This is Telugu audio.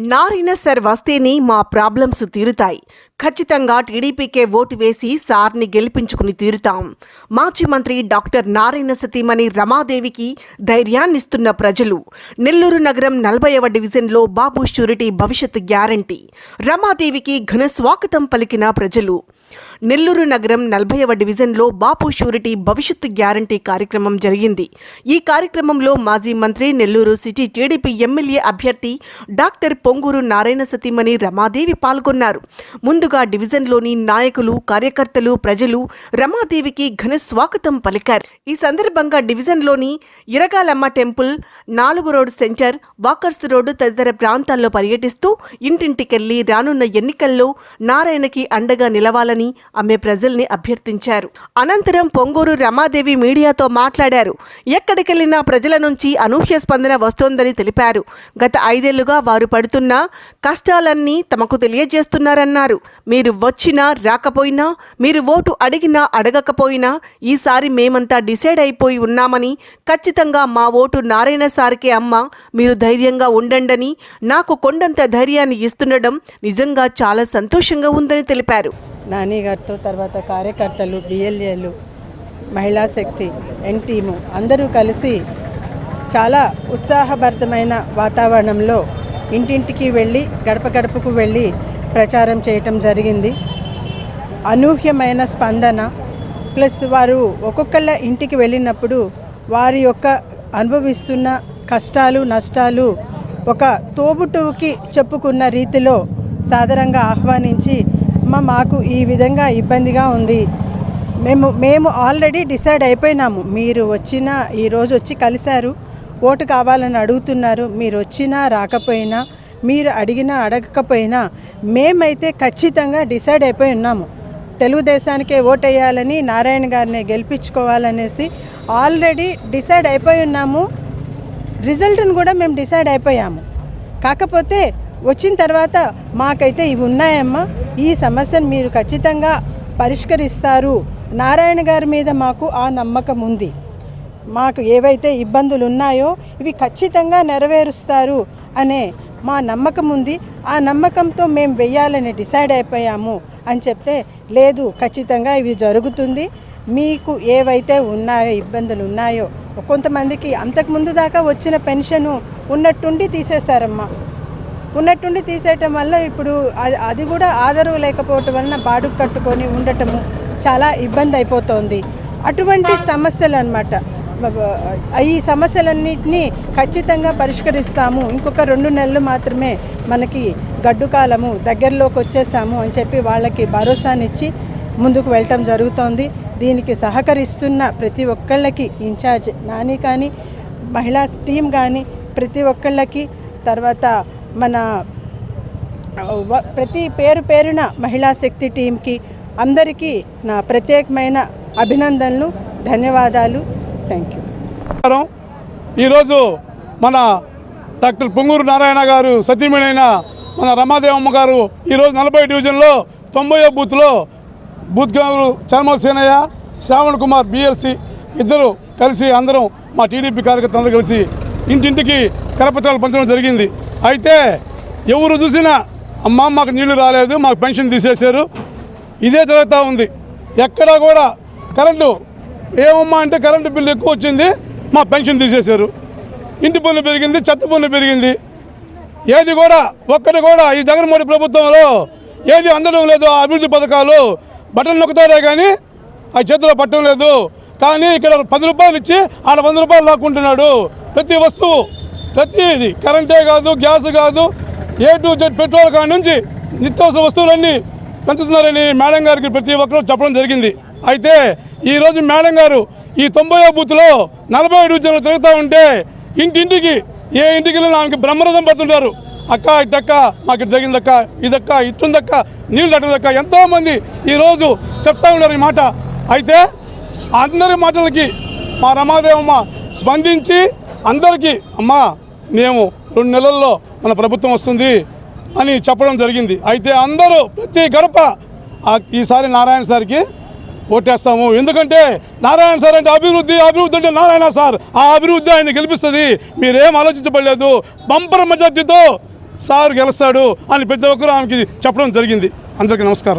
నారాయణ సార్ వస్తేనే మా ప్రాబ్లమ్స్ తీరుతాయి. ఖచ్చితంగా టీడీపీకే ఓటు వేసి సార్ని గెలిపించుకుని తీరుతాం. మాజీ మంత్రి డాక్టర్ నారాయణ సతీమణి రమాదేవికి ధైర్యాన్నిస్తున్న ప్రజలు. నెల్లూరు నగరం నలభైవ డివిజన్లో బాబు షూరిటీ భవిష్యత్ గ్యారంటీ. రమాదేవికి ఘన స్వాగతం పలికిన ప్రజలు. నెల్లూరు నగరం నలభైవ డివిజన్లో బాపు షూరిటీ భవిష్యత్తు గ్యారంటీ కార్యక్రమం జరిగింది. ఈ కార్యక్రమంలో మాజీ మంత్రి నెల్లూరు సిటీ టీడీపీ ఎమ్మెల్యే అభ్యర్థి డాక్టర్ పొంగూరు నారాయణ సతీమణి రమాదేవి పాల్గొన్నారు. ముందుగా డివిజన్లోని నాయకులు కార్యకర్తలు ప్రజలు రమాదేవికి ఘన స్వాగతం పలికారు. ఈ సందర్భంగా డివిజన్లోని ఇరగాలమ్మ టెంపుల్ నాలుగు రోడ్ సెంటర్ వాకర్స్ రోడ్డు తదితర ప్రాంతాల్లో పర్యటిస్తూ ఇంటింటికెళ్ళి రానున్న ఎన్నికల్లో నారాయణకి అండగా నిలవాలని ఆమె ప్రజల్ని అభ్యర్థించారు. అనంతరం పొంగూరు రమాదేవి మీడియాతో మాట్లాడారు. ఎక్కడికెళ్ళినా ప్రజల నుంచి అనూహ్య స్పందన వస్తోందని తెలిపారు. గత ఐదేళ్ళుగా వారు పడుతున్న కష్టాలన్నీ తమకు తెలియజేస్తున్నారన్నారు. మీరు వచ్చినా రాకపోయినా మీరు ఓటు అడిగినా అడగకపోయినా ఈసారి మేమంతా డిసైడ్ అయిపోయి ఉన్నామని ఖచ్చితంగా మా ఓటు నారాయణ సార్కే అమ్మ మీరు ధైర్యంగా ఉండండని నాకు కొండంత ధైర్యాన్ని ఇస్తుండడం నిజంగా చాలా సంతోషంగా ఉందని తెలిపారు. నాని గారితో తర్వాత కార్యకర్తలు బిఎల్ఏలు మహిళా శక్తి ఎన్ టీము అందరూ కలిసి చాలా ఉత్సాహభరితమైన వాతావరణంలో ఇంటింటికి వెళ్ళి గడప గడపకు వెళ్ళి ప్రచారం చేయటం జరిగింది. అనూహ్యమైన స్పందన. ప్లస్ వారు ఒక్కొక్కళ్ళ ఇంటికి వెళ్ళినప్పుడు వారి యొక్క అనుభవిస్తున్న కష్టాలు నష్టాలు ఒక తోబుట్టువుకి చెప్పుకున్న రీతిలో సాధారణంగా ఆహ్వానించి అమ్మ మాకు ఈ విధంగా ఇబ్బందిగా ఉంది. మేము మేము ఆల్రెడీ డిసైడ్ అయిపోయినాము. మీరు వచ్చిన ఈరోజు వచ్చి కలిశారు. ఓటు కావాలని అడుగుతున్నారు. మీరు వచ్చినా రాకపోయినా మీరు అడిగినా అడగకపోయినా మేమైతే ఖచ్చితంగా డిసైడ్ అయిపోయి ఉన్నాము. తెలుగుదేశానికే ఓటేయాలని నారాయణ గారిని గెలిపించుకోవాలనేసి ఆల్రెడీ డిసైడ్ అయిపోయి ఉన్నాము. రిజల్ట్ని కూడా మేము డిసైడ్ అయిపోయాము. కాకపోతే వచ్చిన తర్వాత మాకైతే ఇవి ఉన్నాయమ్మా. ఈ సమస్యను మీరు ఖచ్చితంగా పరిష్కరిస్తారు. నారాయణ గారి మీద మాకు ఆ నమ్మకం ఉంది. మాకు ఏవైతే ఇబ్బందులు ఉన్నాయో ఇవి ఖచ్చితంగా నెరవేరుస్తారు అనే మా నమ్మకం ఉంది. ఆ నమ్మకంతో మేము వెయ్యాలని డిసైడ్ అయిపోయాము అని చెప్తే లేదు ఖచ్చితంగా ఇవి జరుగుతుంది. మీకు ఏవైతే ఉన్నాయో ఇబ్బందులు ఉన్నాయో కొంతమందికి అంతకుముందు దాకా వచ్చిన పెన్షను ఉన్నట్టుండి తీసేశారమ్మా. ఉన్నట్టుండి తీసేయటం వల్ల ఇప్పుడు అది అది కూడా ఆదరవు లేకపోవటం వలన బాడుకు కట్టుకొని ఉండటము చాలా ఇబ్బంది అయిపోతుంది. అటువంటి సమస్యలు అనమాట ఈ సమస్యలన్నింటినీ ఖచ్చితంగా పరిష్కరిస్తాము. ఇంకొక రెండు నెలలు మాత్రమే మనకి గడ్డు కాలము దగ్గరలోకి వచ్చేసాము అని చెప్పి వాళ్ళకి భరోసానిచ్చి ముందుకు వెళ్ళటం జరుగుతోంది. దీనికి సహకరిస్తున్న ప్రతి ఒక్కళ్ళకి ఇన్ఛార్జ్ నాని కానీ మహిళా టీం కానీ ప్రతి ఒక్కళ్ళకి తర్వాత మన వ- ప్రతి పేరు పేరున మహిళా శక్తి టీంకి అందరికీ నా ప్రత్యేకమైన అభినందనలు ధన్యవాదాలు. థ్యాంక్ యూ ఈరోజు మన డాక్టర్ పొంగూరు నారాయణ గారు సతీమణైన మన రమాదేవమ్మ గారు ఈరోజు నలభై డివిజన్లో తొంభై బూత్లో బూత్ గారు చర్మల్ సేనయ్య శ్రావణ్ కుమార్ బిఎల్సి ఇద్దరు కలిసి అందరం మా టీడీపీ కార్యకర్తలందరూ కలిసి ఇంటింటికి కరపత్రాలు పంచడం జరిగింది. అయితే ఎవరు చూసినా అమ్మ మాకు నీళ్ళు రాలేదు మాకు పెన్షన్ తీసేశారు. ఇదే జరుగుతూ ఉంది. ఎక్కడా కూడా కరెంటు ఏమమ్మా అంటే కరెంటు బిల్లు ఎక్కువ వచ్చింది మా పెన్షన్ తీసేశారు. ఇంటి పన్ను పెరిగింది చెత్త పన్ను పెరిగింది. ఏది కూడా ఒక్కటి కూడా ఈ జగన్మోహన్ ప్రభుత్వంలో ఏది అందడం లేదు అభివృద్ధి పథకాలు. బటన్ నొక్కుతారే కానీ ఆ చేతిలో పట్టడం లేదు. కానీ ఇక్కడ పది రూపాయలు ఇచ్చి ఆడ వంద రూపాయలు లాక్కుంటున్నాడు. ప్రతి వస్తువు ప్రతిది కరెంటే కాదు గ్యాస్ కాదు ఏ టు జెడ్ పెట్రోల్ కాడి నుంచి నిత్యావసర వస్తువులన్నీ పెంచుతున్నారని మేడం గారికి ప్రతి ఒక్కరూ చెప్పడం జరిగింది. అయితే ఈరోజు మేడం గారు ఈ తొంభై బూత్లో నలభై డివిజన్లు తిరుగుతూ ఉంటే ఇంటింటికి ఏ ఇంటికి వెళ్ళినా ఆమెకి బ్రహ్మరథం పడుతుంటారు. అక్క ఇటక్క మాకు ఇటు జరిగిందక్క ఇదక్క ఇట్టుందక్క నీళ్ళు తట్టదక్క ఎంతోమంది ఈరోజు చెప్తా ఉన్నారు ఈ మాట. అయితే అందరి మాటలకి మా రమాదేవమ్మ స్పందించి అందరికీ అమ్మా మేము రెండు నెలల్లో మన ప్రభుత్వం వస్తుంది అని చెప్పడం జరిగింది. అయితే అందరూ ప్రతి గడప ఈసారి నారాయణ సార్కి ఓటేస్తాము. ఎందుకంటే నారాయణ సార్ అంటే అభివృద్ధి అభివృద్ధి అంటే నారాయణ సార్. ఆ అభివృద్ధి ఆయన గెలిపిస్తుంది. మీరేం ఆలోచించబడలేదు. బంపర్ మెజార్టీతో సార్ గెలుస్తాడు అని ప్రతి ఒక్కరూ ఆమెకి చెప్పడం జరిగింది. అందరికీ నమస్కారం.